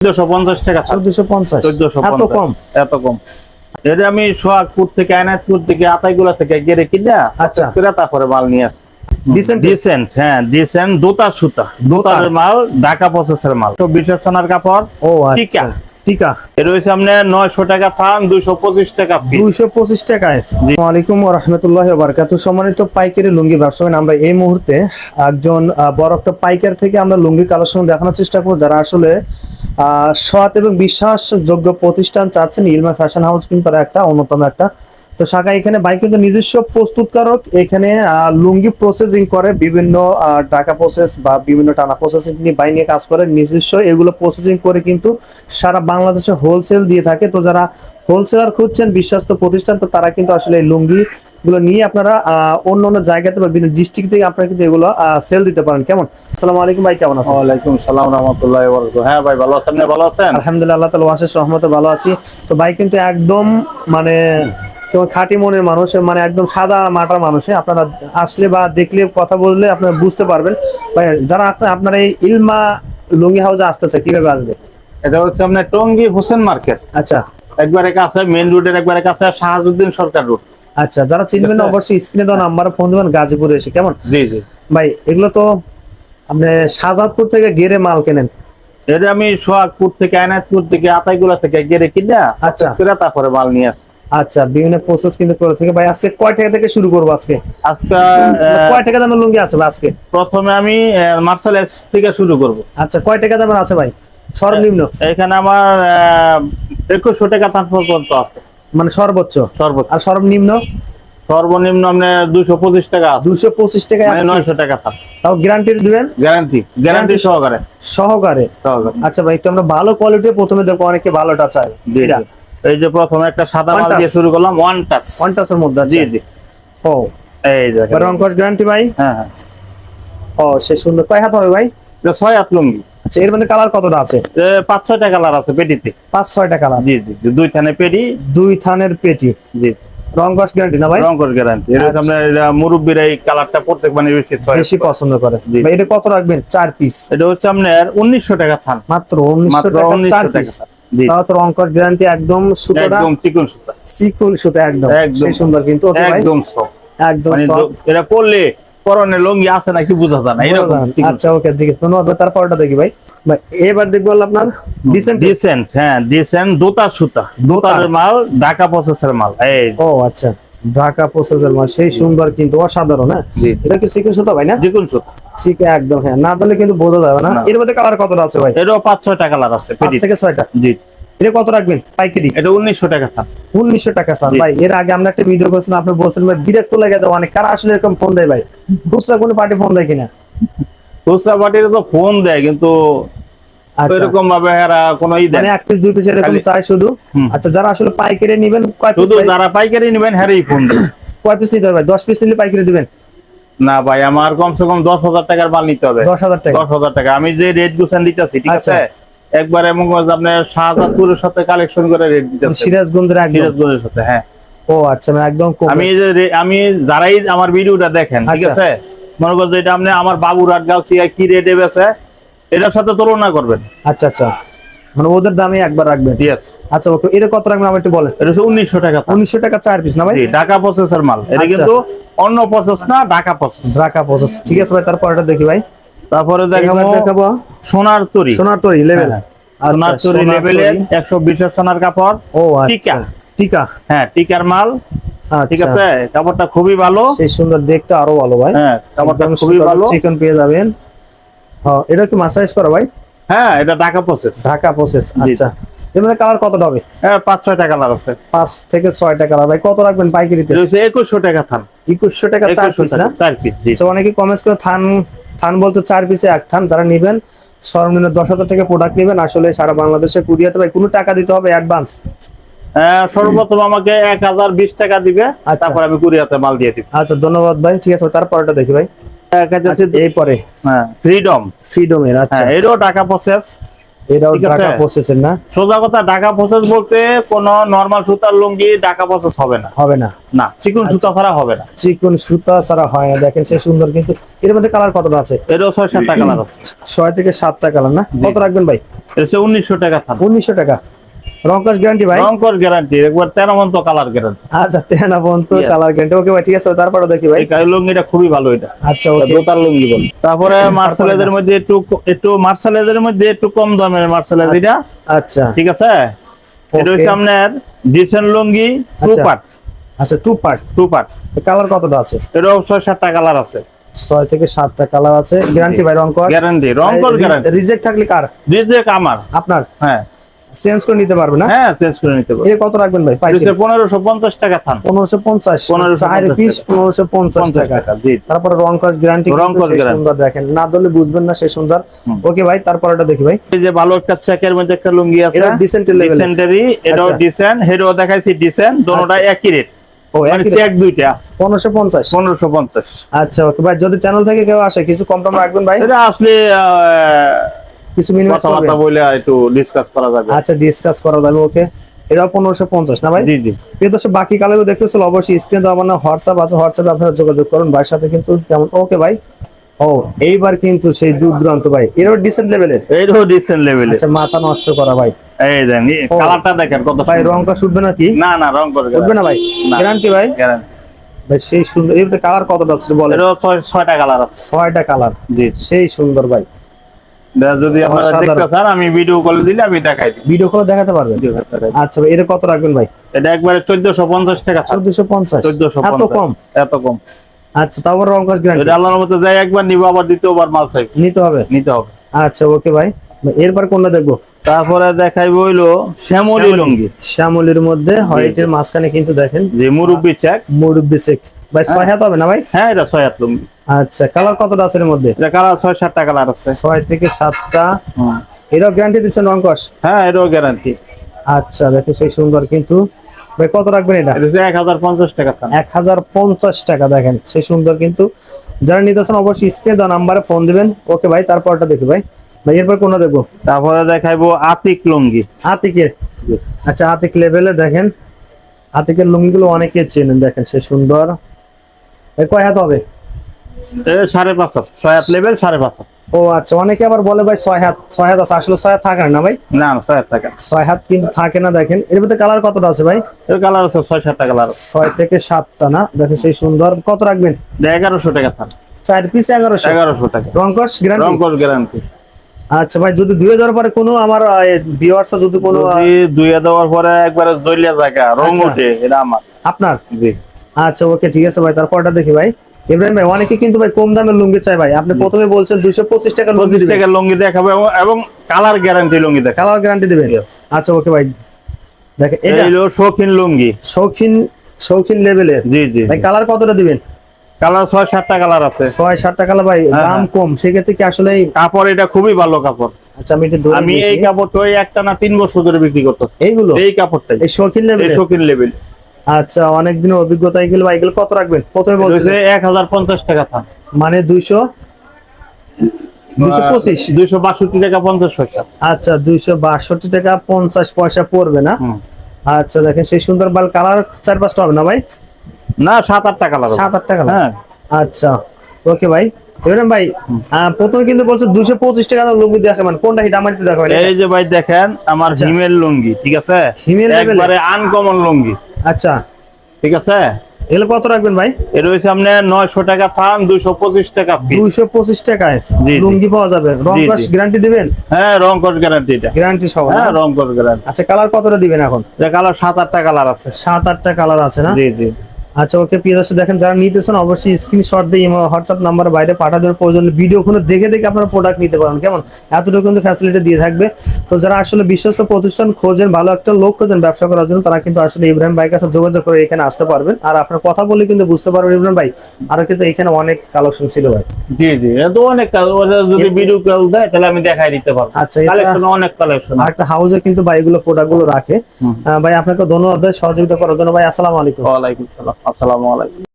চোদ্দশো পঞ্চাশ টাকা থাক। চোদ্দশো পঞ্চাশ। চোদ্দশো এত কম। এত কম। এটা আমি সোহাগপুর থেকে আয়নাথপুর থেকে আতাইগুলা থেকে গেড়ে কিনা আচ্ছা। করে তারপরে মাল নিয়ে ডিসেন্ট ডিসেন্ট হ্যাঁ ডিসেন্ট দোতা সুতা। দোতার? মাল ঢাকা প্রসেসের মাল। তো বিশেষ সোনার কাপড় ও। আচ্ছা। টিকা। এর হয়েছে আপনার নয়শো টাকা থান দুইশো পঁচিশ টাকা দুইশো পঁচিশ টাকায়। ওয়ালাইকুম রহমতুল্লাহ বারকাতু সম্মানিত পাইকারি লুঙ্গি ব্যবসায়ী আমরা এই মুহূর্তে একজন আহ, বড় একটা পাইকার থেকে আমরা লুঙ্গি কালেকশন দেখানোর চেষ্টা করব যারা আসলে আহ, সৎ এবং বিশ্বাসযোগ্য প্রতিষ্ঠান চাচ্ছেন। ইলমা ফ্যাশন হাউস কিন্তু তারা একটা অন্যতম একটা তো শাখা এখানে বাই কিন্তু নিজস্ব প্রস্তুতকারক এখানে লুঙ্গি প্রসেসিং করে বিভিন্ন টাকা প্রসেস বা বিভিন্ন টানা প্রসেসিং নিয়ে বাই নিয়ে কাজ করে নিজস্ব এগুলো প্রসেসিং করে কিন্তু সারা বাংলাদেশে হোলসেল দিয়ে থাকে। তো যারা হোলসেলার খুঁজছেন বিশ্বস্ত প্রতিষ্ঠান তো তারা কিন্তু আসলে এই লুঙ্গি গুলো নিয়ে আপনারা আহ, অন্য অন্য জায়গাতে বা বিভিন্ন ডিস্ট্রিক্ট থেকে আপনারা কিন্তু এগুলো সেল দিতে পারেন। কেমন? আসসালামু আলাইকুম ভাই কেমন আছেন? ওয়ালাইকুম সালাম রহমতুল্লাহ হ্যাঁ ভাই ভালো আছেন? ভালো আছেন? আলহামদুলিল্লাহ আল্লাহ তালা আশেষ রহমতে ভালো আছি। তো ভাই কিন্তু একদম মানে কেমন খাঁটি মনের মানুষ মানে একদম সাদা মাটার মানুষ হ্যাঁ? আপনারা আসলে বা দেখলে কথা বললে আপনারা বুঝতে পারবেন। ভাই যারা আপনার এই ইলমা লুঙ্গি হাউসে আসতেছে কীভাবে আসবে? এটা হচ্ছে আপনার টঙ্গী হোসেন মার্কেট। আচ্ছা। একবারে কাছে মেন রোডের একবারে কাছে শাহাজুদ্দিন সরকার রোড। আচ্ছা যারা চিনবেন না। অবশ্যই স্ক্রিনে দেওয়া নাম্বারে ফোন দেবেন গাজীপুরে এসে কেমন? জি জি। ভাই এগুলো তো আপনি শাহজাদপুর থেকে গেরে মাল কেনেন? এটা আমি সোহাগপুর থেকে আয়নাথপুর থেকে আতাইগুলা থেকে গেরে কিনা আচ্ছা। তারপরে মাল নিয়ে আসি। আচ্ছা বিভিন্ন প্রসেস কিন্তু করে থেকে। ভাই আজকে কয় টাকা থেকে শুরু করব আজকে? আজকে আহ, কয় টাকা দামের লুঙ্গি আছে আজকে? প্রথমে আমি মার্শাল এস থেকে শুরু করব। আচ্ছা কয় টাকা দামের আছে ভাই? সর্বনিম্ন? এখানে আমার একুশশো টাকা তার পর্যন্ত আছে। মানে সর্বোচ্চ? সর্বোচ্চ। আর সর্বনিম্ন? সর্বনিম্ন আপনার দুশো পঁচিশ টাকা দুশো পঁচিশ টাকা মানে নয়শো টাকা তাও গ্যারান্টি দিবেন? গ্যারান্টি গ্যারান্টি সহকারে। সহকারে। সহকারে। আচ্ছা ভাই একটু আমরা ভালো কোয়ালিটির প্রথমে দেখব অনেকে ভালোটা চায় জি এটা। এই যে প্রথমে একটা সাদা মাল দিয়ে শুরু করলাম ওয়ান টাচ পঞ্চাশের মধ্যে জি জি। ও। এই দেখেন। রং কস গ্যারান্টি ভাই? হ্যাঁ হ্যাঁ। ও সে সুন্দর। কয় হাত হবে ভাই? এটা ছয় হাত লুঙ্গি আচ্ছা এর মধ্যে কালার কতটা আছে? পাঁচ ছয়টা কালার আছে পেটিতে। পাঁচ ছয়টা কালার জি জি। দুই থানে পেটি। দুই থানের পেটি। জি। রং কস গ্যারান্টি না ভাই? রং গ্যারান্টি এটা আচ্ছা। এটা মুরব্বীরা এই কালারটা প্রত্যেক মানে বেশি ছয় বেশি পছন্দ করে। ভাই এটা কত রাখবেন? চার পিস এটা হচ্ছে আপনার উনিশশো টাকা থান। মাত্র উনিশশো মাত্র টাকা চার পিস থান। জি রং গ্যারান্টি একদম সুতোটা। একদম চিকন সুতা। সিকুল সুতো একদম। একদম। সুন্দর কিন্তু একদম soft। একদম এটা পরলে পরনে লুঙ্গি আছে নাকি বোঝা যায় না এরকম আচ্ছা ওকে ঠিক আছে ধন্যবাদ ভাই। তারপরটা দেখি ভাই। এবার দেখব আপনার ডিসেন্ট ডিসেন্ট হ্যাঁ ডিসেন্ট দোতা সুতা। দোতার মাল ঢাকা প্রসেসের মাল এই। ও আচ্ছা। ঢাকা প্রসেসর মাল সেই সুন্দর কিন্তু অসাধারণ হ্যাঁ? এটা কি সিকুল সুতো ভাই না? চিকন সুতা। একদম হ্যাঁ। না কিন্তু বোঝা যাবে না। এর মধ্যে কালার কতটা আছে ভাই? এটাও পাঁচ ছয়টা কালার আছে পাঁচ থেকে ছয়টা? জি। এটা কত রাখবেন? পাইকারি? এটা উনিশশো টাকা থান উনিশশো টাকা স্যার। ভাই। এর আগে আমরা একটা ভিডিও করেছিলাম আপনি বলছেন ভাই বিরক্ত লেগে যাও অনেক কারা আসলে এরকম ফোন দেয় ভাই? খুচরা কোনো পার্টি ফোন দেয় কিনা? খুচরা পাটিতে তো ফোন দেয় কিন্তু এরকম ভাবে এরা কোনো ই মানে। এক পিস দুই পিস এরকম চাই শুধু? আচ্ছা যারা আসলে পাইকারি নেবেন কয় পিস শুধু যারা পাইকারি নেবেন হ্যারেই ফোন কয় পিস নিতে হবে ভাই? দশ পিস নিলে পাইকারি দিবেন? না ভাই আমার কমসে কম দশ হাজার টাকার মাল নিতে হবে। দশ হাজার টাকা। দশ হাজার টাকা। আমি যে রেট গুছান দিতেছি ঠিক আচ্ছা। আছে? একবার এমন যে শাহজাদপুরের সাথে কালেকশন করে রেট দিতেছি সিরাজগঞ্জের একদম। সিরাজগঞ্জের সাথে হ্যাঁ। ও আচ্ছা মানে একদম আমি যে আমি যারাই আমার ভিডিওটা দেখেন ঠিক আচ্ছা। আছে? মনে করছে এটা আপনি আমার বাবুর আট গাউসিয়া কি রেটে বেছে এটার সাথে তুলনা করবেন। আচ্ছা আচ্ছা। মানে ওদের দামে একবার রাখবেন। ইয়েস আচ্ছা ওকে এটা কত রাখবেন আমার একটু বলেন? এটা হচ্ছে উনিশশো টাকা উনিশশো টাকা চার পিস না ভাই? ঢাকা প্রসেসের মাল। এটা আচ্ছা। কিন্তু অন্য প্রসেস না ঢাকা প্রসেস ঢাকা প্রসেস ঠিক আছে ভাই তারপর এটা দেখি ভাই। তারপরে দেখাবো দেখাবো। সোনার তরি। সোনার তরি লেভেল হ্যাঁ। সোনার তরি লেভেলের একশো বিশের সোনার কাপড়। ও টিকা। আচ্ছা। টিকা। হ্যাঁ টিকার মাল। ঠিক আচ্ছা আছে কাপড়টা খুবই ভালো। সেই সুন্দর দেখতে আরও ভালো ভাই। হ্যাঁ কাপড়টা খুবই ভালো। চিকেন পেয়ে যাবেন। এটা কি মাসাজ করা ভাই? হ্যাঁ এটা ঢাকা প্রসেস ঢাকা প্রসেস আচ্ছা। এর মধ্যে কালার কতটা হবে? হ্যাঁ পাঁচ ছয়টা কালার আছে। পাঁচ থেকে ছয়টা কালার ভাই কত রাখবেন পাইকারিতে? এটা একুশশো টাকা থান। একুশশো টাকা চার পিস না? চার পিস অনেকে কমেন্টস করে থান থান বলতে চার পিসে এক থান যারা নেবেন সর্বনিম্ন দশ হাজার টাকা প্রোডাক্ট নেবেন। আসলে সারা বাংলাদেশে কুরিয়াতে ভাই কোনো টাকা দিতে হবে অ্যাডভান্স সর্বপ্রথম আমাকে এক হাজার বিশ টাকা দিবে আচ্ছা। তারপর আমি কুরিয়াতে মাল দিয়ে দিব। আচ্ছা ধন্যবাদ ভাই ঠিক আছে তারপরটা দেখি ভাই। আচ্ছা, হ্যাঁ। ফ্রিডম ফ্রিডমের আচ্ছা। হ্যাঁ এরও টাকা প্রসেস এটাও ঢাকা প্রসেসের না? সোজা কথা ঢাকা প্রসেস বলতে কোন নর্মাল সুতার লুঙ্গি ঢাকা প্রসেস হবে না। হবে না। না চিকন সুতা ছাড়া হবে না। চিকন সুতা ছাড়া হয় না। দেখেন সে সুন্দর কিন্তু এর মধ্যে কালার কতটা আছে? এটাও ছয় সাতটা কালার আছে। ছয় থেকে সাতটা কালার না? কত রাখবেন ভাই? এটা উনিশশো টাকা উনিশশো টাকা। গ্যারান্টি ভাই? একবার কালার গ্যারান্টি আচ্ছা তেনা পর্যন্ত কালার গ্যারান্টি ওকে ভাই ঠিক আছে তারপরে দেখি ভাই। এই লুঙ্গিটা খুবই ভালো এটা। আচ্ছা ওকে দোতার লুঙ্গি বল। তারপরে মার্শালেদের মধ্যে একটু একটু মার্শালেদের মধ্যে একটু কম দামের এটা। আচ্ছা। ঠিক আছে? এটা হচ্ছে আপনার ডিসেন্ট লুঙ্গি টু। পার্ট আচ্ছা two part two part colour কতটা আছে? এটাও ছয় সাতটা কালার আছে। ছয় থেকে সাতটা কালার আছে। গ্যারান্টি ভাই রংকশ গ্যারান্টি রংকর গ্যারান্টি রিজেক্ট থাকলে কার? ডিজেক আমার। আপনার? হ্যাঁ। চেঞ্জ করে নিতে পারবে না? হ্যাঁ চেঞ্জ করে নিতে পারো এটা কত রাখবেন ভাই? পাইকারি। পনেরোশো পঞ্চাশ টাকা থান। পনেরোশো পঞ্চাশ। 1550 চার পিস পনেরোশো পঞ্চাশ পঞ্চাশ টাকা। টাকা জি। তারপরে রং কাজ গ্যারান্টি রং কাজ guarantee। সুন্দর দেখেন। না ধরলে বুঝবেন না সেই সুন্দর। ওকে ভাই তারপর এটা দেখি ভাই। এই যে ভালো একটা চেকের মধ্যে একটা লুঙ্গি আছে। এটা level এর। ডিসেন্টারি এটাও আচ্ছা। ডিসেন্ট হেরো দেখাইছি ডিসেন্ট দোনোটা একই রেট ও মানে চেক দুইটা। পনেরোশো পঞ্চাশ। পনেরোশো পঞ্চাশ। আচ্ছা ওকে ভাই যদি চ্যানেল থেকে কেউ আসে কিছু কম টম রাখবেন ভাই? এটা আসলে কিছু মিনিমাম কথাবার্তা বলে একটু ডিসকাস করা যাবে। আচ্ছা ডিসকাস করা যাবে ওকে এটাও পনেরোশো পঞ্চাশ না ভাই? জি জি। প্রিয় দর্শক বাকি কালারও দেখতেছিল অবশ্যই স্ক্রিন দেওয়া হোয়াটসঅ্যাপ আছে হোয়াটসঅ্যাপে আপনারা যোগাযোগ করুন। ভাইয়ের সাথে কিন্তু কেমন ওকে ভাই? ও এইবার কিন্তু সেই দুর্দান্ত ভাই। ডিসেন্ট লেভেলের আচ্ছা মাথা নষ্ট করা ভাই। এই দেন কালারটা দেখেন কত ভাই রংটা শুটবে নাকি? না না রং না। ভাই। গ্যারান্টি ভাই? গ্যারান্টি ভাই সেই সুন্দর এর কালার কতটা বলেন? কালার আছে। ছয়টা কালার জি। সেই সুন্দর ভাই। এটা যদি আপনারা দেখতে চান আমি ভিডিও কলে দিলে আমি দেখাই দিই ভিডিও করে দেখাতে পারবেন? আচ্ছা ভাই এটা কত রাখবেন ভাই? এটা একবারে টাকা এত কম? এত কম। আচ্ছা তারপর রং কাজ গ্যারান্টি এটা আল্লাহর মতো যাই একবার নিবো আবার দ্বিতীয়বার মাল নিতে হবে? নিতে হবে। আচ্ছা ওকে ভাই। এরপর কোনটা দেখব? তারপরে দেখাইবো হইল শ্যামলি লুঙ্গি। শ্যামলির মধ্যে হোয়াইটের মাঝখানে কিন্তু দেখেন। যে মুরব্বি চেক। মুরব্বি চেক। ভাই ছয় হাত হবে না ভাই? হ্যাঁ এটা ছয় হাত লুঙ্গি। আচ্ছা কালার কতটা আছে এর মধ্যে? এটা কালার ছয় সাতটা কালার আছে। ছয় থেকে সাতটা। এটাও গ্যারান্টি দিচ্ছেন রংকশ হ্যাঁ এটাও গ্যারান্টি আচ্ছা দেখো সেই সুন্দর কিন্তু। ভাই কত রাখবেন এটা? এক হাজার পঞ্চাশ টাকা এক হাজার পঞ্চাশ টাকা দেখেন সেই সুন্দর কিন্তু। যারা নিতেছেন অবশ্যই স্ক্রিনে দেওয়া নাম্বারে ফোন দিবেন। ওকে ভাই তারপরটা দেখি ভাই। ভাই এরপর কোনটা দেখব? তারপরে দেখাইবো আতিক লুঙ্গি। আতিকের? আচ্ছা আতিক লেভেলে দেখেন। আতিকের লুঙ্গিগুলো অনেকে চেনেন দেখেন সে সুন্দর। কয় হাত হবে? সাড়ে পাঁচ হাত। ছয় হাত লেভেল সাড়ে পাঁচ হাত। ও আচ্ছা অনেকে আবার বলে ভাই ছয় হাত ছয় হাত আছে। আসলে ছয় হাত থাকে না ভাই? না না ছয় হাত টাকা ছয় হাত কিন্তু থাকে না দেখেন। এর ভিতরে কালার কতটা আছে ভাই? এর কালার আছে ছয় সাতটা কালার ছয় থেকে সাতটা না? দেখেন সেই সুন্দর। কত রাখবেন? এগারোশো টাকা চার পিস এগারোশো। এগারোশো টাকা। রংকশ গ্যারান্টি রংকর গ্যারান্টি আচ্ছা ভাই যদি দুই হাজার পরে কোনো আমার ভিউয়ার্স যদি কোনো যদি দেওয়ার পরে একবারে জলিয়া জায়গা রং আচ্ছা। ওঠে এটা আমার। আপনার? জি। আচ্ছা ওকে ঠিক আছে ভাই। তারপরটা দেখি ভাই। ইব্রাহিম ভাই অনেকে কিন্তু ভাই কম দামের লুঙ্গি চাই ভাই। আপনি প্রথমে বলছেন দুইশো পঁচিশ টাকা লুঙ্গি দেখাবো এবং- কালার গ্যারান্টি লুঙ্গি দেখাবো। কালার গ্যারান্টি দিবেন? আচ্ছা ওকে ভাই। দেখেন এটা এটা হলো শৌখিন লুঙ্গি। শৌখিন শৌখিন লেভেলের জি জি ভাই কালার কতটা দিবেন? কালার ছয় সাতটা কালার আছে। ছয় সাত টাকা ভাই হ্যাঁ, দাম হ্যাঁ। কম। সেক্ষেত্রে কি আসলে কাপড় এটা খুবই ভালো কাপড়। আচ্ছা আমি এই কাপড়টা একটা না তিন বছর ধরে বিক্রি করতেছি। এইগুলো? এই কাপড়টাই। এই শৌখিন লেভেল শৌখিন লেভেল আচ্ছা অনেক দিনের অভিজ্ঞতা এগুলো ভাই এগুলো কত রাখবেন? প্রথমে বলছেন এক হাজার পঞ্চাশ টাকা থান। মানে দুইশো? দুইশো পঁচিশ? দুইশো বাষট্টি টাকা পঞ্চাশ পয়সা। আচ্ছা দুইশো বাষট্টি টাকা পঞ্চাশ পয়সা পড়বে না? আচ্ছা দেখেন সেই সুন্দর বাল কালার চার পাঁচটা হবে না ভাই? না সাত টাকা কালার সাত আট টাকা হ্যাঁ। আচ্ছা ওকে ভাই। এবারে ভাই প্রথমে কিন্তু বলছে দুশো পঁচিশ টাকা লুঙ্গি দেখাবেন। কোনটা হিট আমার দেখাবেন। এই যে ভাই দেখেন আমার আচ্ছা। হিমেল লুঙ্গি ঠিক আছে? হিমেল? একবারে আনকমন লুঙ্গি। আচ্ছা। ঠিক আছে? এগুলো কত রাখবেন ভাই? এর রয়েছে আপনি নয়শো টাকা থান দুইশো পঁচিশ টাকা পিস দুইশো পঁচিশ টাকায় জি, জি। লুঙ্গি পাওয়া যাবে। রং কস গ্যারান্টি দিবেন? হ্যাঁ রং কোড গ্যারান্টি এটা গ্যারান্টি সব হ্যাঁ রং কোড গ্যারান্টি আচ্ছা কালার কতটা দিবেন এখন? এটা কালার সাত আটটা কালার আছে। সাত আটটা কালার আছে না? জি জি। আচ্ছা ওকে প্রিয় দর্শক দেখেন যারা নিতেছেন অবশ্যই স্ক্রিনশট দিয়ে হোয়াটসঅ্যাপ নাম্বার বাইরে পাঠাতে হবে প্রয়োজন ভিডিও ফোনে দেখে দেখে আপনারা প্রোডাক্ট নিতে পারেন। কেমন? এতটুকু কিন্তু ফ্যাসিলিটি দিয়ে থাকবে। তো যারা আসলে বিশ্বস্ত প্রতিষ্ঠান খোঁজেন ভালো একটা লোক খোঁজেন ব্যবসা করার জন্য তারা কিন্তু আসলে ইব্রাহিম ভাইয়ের কাছে যোগাযোগ করে এখানে আসতে পারবেন। আর আপনার কথা বলে কিন্তু বুঝতে পারবেন ইব্রাহিম ভাই আর কিন্তু এখানে অনেক কালেকশন ছিল ভাই। জি জি তো অনেক যদি ভিডিও কল দেয় তাহলে আমি দেখাই দিতে পারব। আচ্ছা কালেকশন অনেক কালেকশন আর একটা হাউসে কিন্তু ভাই এগুলো প্রোডাক্টগুলো রাখে। ভাই আপনাকে ধন্যবাদ সহযোগিতা করার জন্য। ভাই আসসালামু আলাইকুম। ওয়ালাইকুম সালাম আসসালামু আলাইকুম।